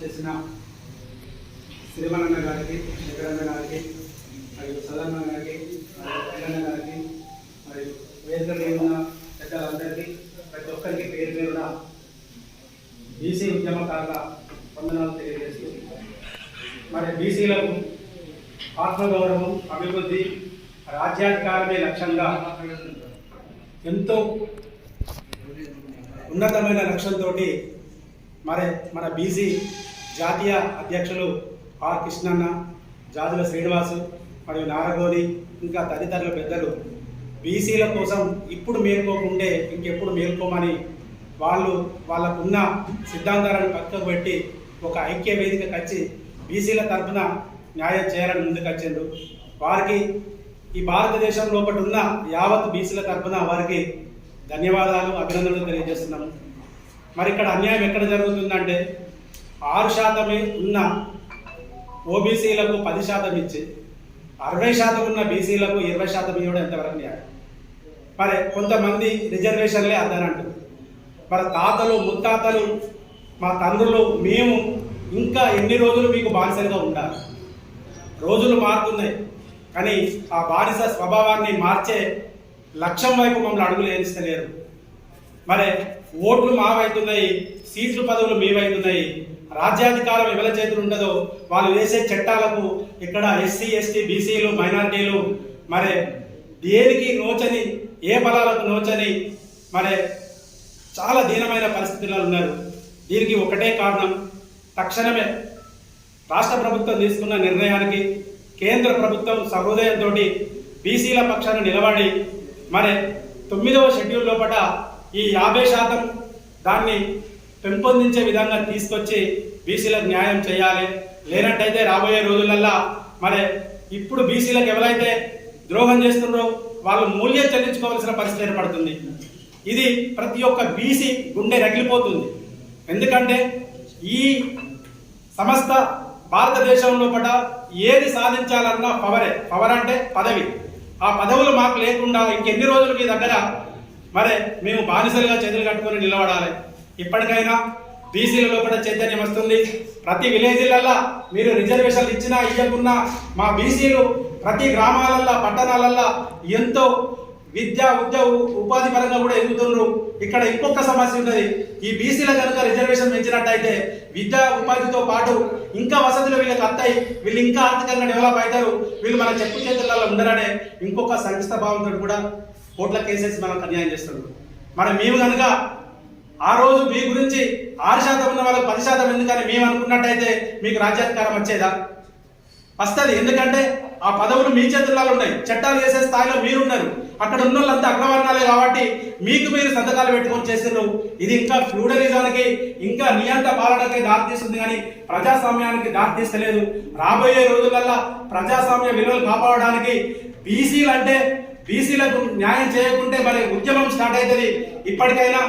చేసిన శ్రీమణన్న గారికి శంకరన్న గారికి మరియు సదన్న గారికి మరియు వెంకన్న గారికి మరియు వేదిక ఉన్న పెద్దలందరికీ ప్రతి ఒక్కరికి పేరు పేరున బీసీ ఉద్యమకారుల వందనాలు తెలియజేస్తూ మరి బీసీలకు ఆత్మగౌరవం అభివృద్ధి రాజ్యాధికారమే లక్ష్యంగా ఎంతో ఉన్నతమైన లక్ష్యంతో మరి మన బీసీ జాతీయ అధ్యక్షులు ఆర్ కృష్ణన్న జాతుల శ్రీనివాసు మరియు నారగోలి ఇంకా తదితరుల పెద్దలు. బీసీల కోసం ఇప్పుడు మేల్కోకుండే ఇంకెప్పుడు మేల్కోమని వాళ్ళు వాళ్ళకున్న సిద్ధాంతాలను పక్కకు పెట్టి ఒక ఐక్య వేదికకు వచ్చి బీసీల తరఫున న్యాయం చేయాలని ముందుకొచ్చిండు వారికి ఈ భారతదేశం లోపల ఉన్న యావత్ బీసీల తరఫున వారికి ధన్యవాదాలు అభినందనలు తెలియజేస్తున్నాము. మరి ఇక్కడ అన్యాయం ఎక్కడ జరుగుతుందంటే ఆరు శాతమే ఉన్న ఓబీసీలకు పది శాతం ఇచ్చి అరవై శాతం ఉన్న బీసీలకు ఇరవై శాతం ఇవ్వడం ఎంతవరకు న్యాయం? మరి కొంతమంది రిజర్వేషన్లే అద్దనంటు మరి తాతలు ముత్తాతలు మా తండ్రులు మేము ఇంకా ఎన్ని రోజులు మీకు బానిసలుగా ఉండాలి? రోజులు మారుతున్నాయి. కానీ ఆ బానిస స్వభావాన్ని మార్చే లక్ష్యం వైపు మమ్మల్ని అడుగులు ఏరిస్తలేరు మరి ఓట్లు మావైతున్నాయి సీట్లు పదవులు మీవైతున్నాయి రాజ్యాధికారం ఎవరి చేతులు ఉండదో వాళ్ళు వేసే చట్టాలకు ఇక్కడ ఎస్సీ ఎస్టీ బీసీలు మైనారిటీలు మరి దేనికి నోచని ఏ బలాలకు నోచని మరి చాలా దీనమైన పరిస్థితుల్లో ఉన్నారు. దీనికి ఒకటే కారణం తక్షణమే రాష్ట్ర ప్రభుత్వం తీసుకున్న నిర్ణయానికి కేంద్ర ప్రభుత్వం సహృదయంతో బీసీల పక్షాన నిలబడి మరి తొమ్మిదవ షెడ్యూల్ లోపల ఈ యాభై శాతం దాన్ని పెంపొందించే విధంగా తీసుకొచ్చి బీసీలకు న్యాయం చేయాలి. లేనట్టయితే రాబోయే రోజులల్లా మరి ఇప్పుడు బీసీలకు ఎవరైతే ద్రోహం చేస్తున్నారో వాళ్ళు మూల్యం చెల్లించుకోవాల్సిన పరిస్థితి ఏర్పడుతుంది. ఇది ప్రతి ఒక్క బీసీ గుండె రగిలిపోతుంది. ఎందుకంటే ఈ సమస్త భారతదేశంలో పట ఏది సాధించాలన్నా పవరే. పవర్ అంటే పదవి. ఆ పదవులు మాకు లేకుండా ఇంకెన్ని రోజులు మీ దగ్గర మరి మేము బానిసలుగా చేతులు కట్టుకొని నిలబడాలి. ఇప్పటికైనా బీసీలలో లోపల చైతన్యం వస్తుంది. ప్రతి విలేజీలల్లో మీరు రిజర్వేషన్లు ఇచ్చినా ఇవ్వకున్నా మా బీసీలు ప్రతి గ్రామాలల్లో పట్టణాలల్లో ఎంతో విద్య ఉద్యోగ ఉపాధి పరంగా కూడా ఎదుగుతున్నారు ఇక్కడ ఇంకొక సమస్య ఉన్నది. ఈ బీసీల కనుక రిజర్వేషన్ పెంచినట్టయితే విద్యా ఉపాధితో పాటు ఇంకా వసతులు వీళ్ళకి అత్తాయి. వీళ్ళు ఇంకా ఆర్థికంగా డెవలప్ అవుతారు. వీళ్ళు మన చెప్పు చేతులలో ఉండరనే ఇంకొక సంస్థ భావంతో కూడా కోట్ల కేసెస్ మనకు అన్యాయం చేస్తున్నారు. మరి మేము కనుక ఆ రోజు మీ గురించి ఆరు శాతం ఉన్న వాళ్ళకి పది శాతం ఎందుకని మేము అనుకున్నట్టయితే మీకు రాజ్యాధికారం వచ్చేదా? వస్తుంది. ఎందుకంటే ఆ పదవులు మీ చేతుల్లో ఉన్నాయి. చట్టాలు చేసే స్థాయిలో మీరున్నారు. అక్కడ ఉన్న వాళ్ళంతా అగ్రవర్ణాలే కాబట్టి మీకు మీరు సంతకాలు పెట్టుకొని చేసారు ఇది ఇంకా ఫ్యూడలిజానికి ఇంకా నియంత పాలనకి దారితీస్తుంది కానీ ప్రజాస్వామ్యానికి దారితీస్తలేదు రాబోయే రోజులల్లా ప్రజాస్వామ్య విలువలు కాపాడడానికి బీసీలు అంటే బీసీలకు న్యాయం చేయకుంటే మరి ఉద్యమం స్టార్ట్ అవుతుంది. ఇప్పటికైనా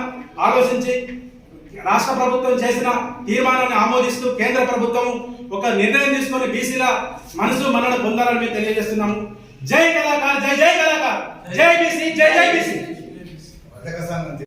ఆలోచించి రాష్ట్ర ప్రభుత్వం చేసిన తీర్మానాన్ని ఆమోదిస్తూ కేంద్ర ప్రభుత్వం ఒక నిర్ణయం తీసుకొని బీసీల మనసు మనను పొందాలని మేము తెలియజేస్తున్నాము. జై కళాకార్ జై జై కళాకార్. జై బీసీ జై జై బీసీ.